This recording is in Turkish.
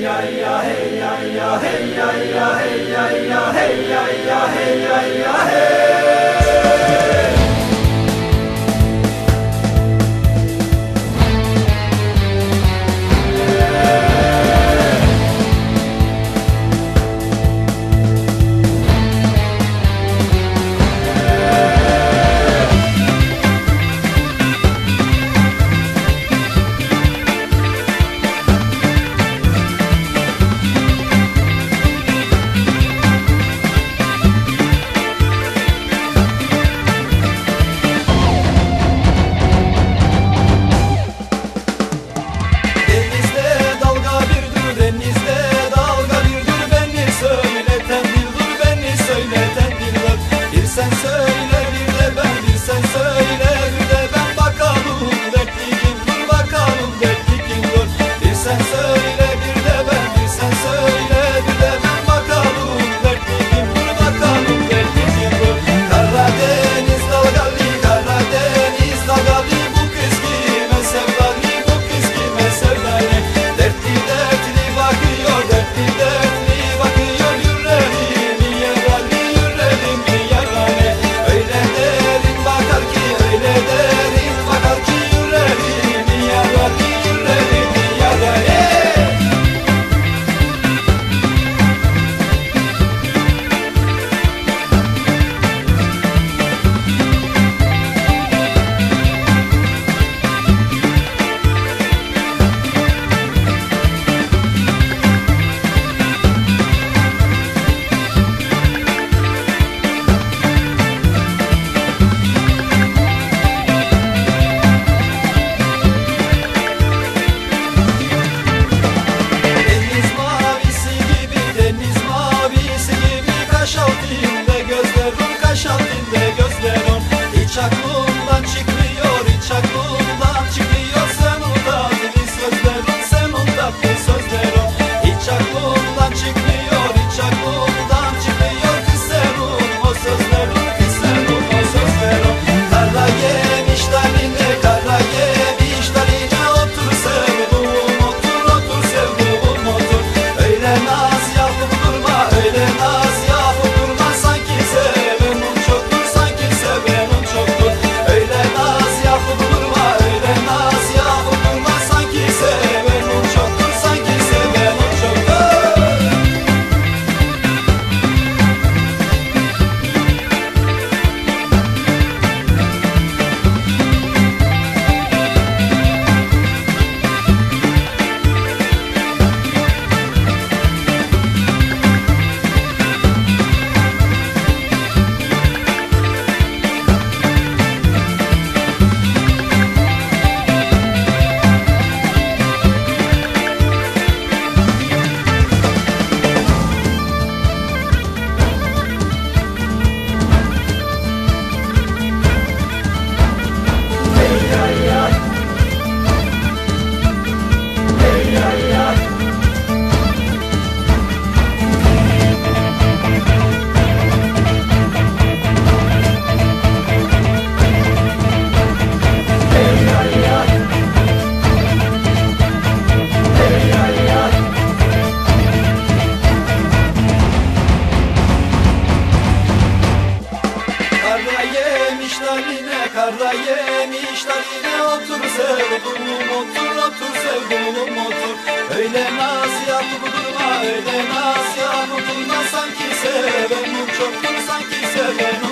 hey, yeah, hey, yeah, yeah, hey, yeah, yeah, hey. yine karda yemişler yine otur sevdum otur otur sevdum otur. Öyle naz ya durma öyle naz ya bu durma sanki sevenim çoktur sanki sevenim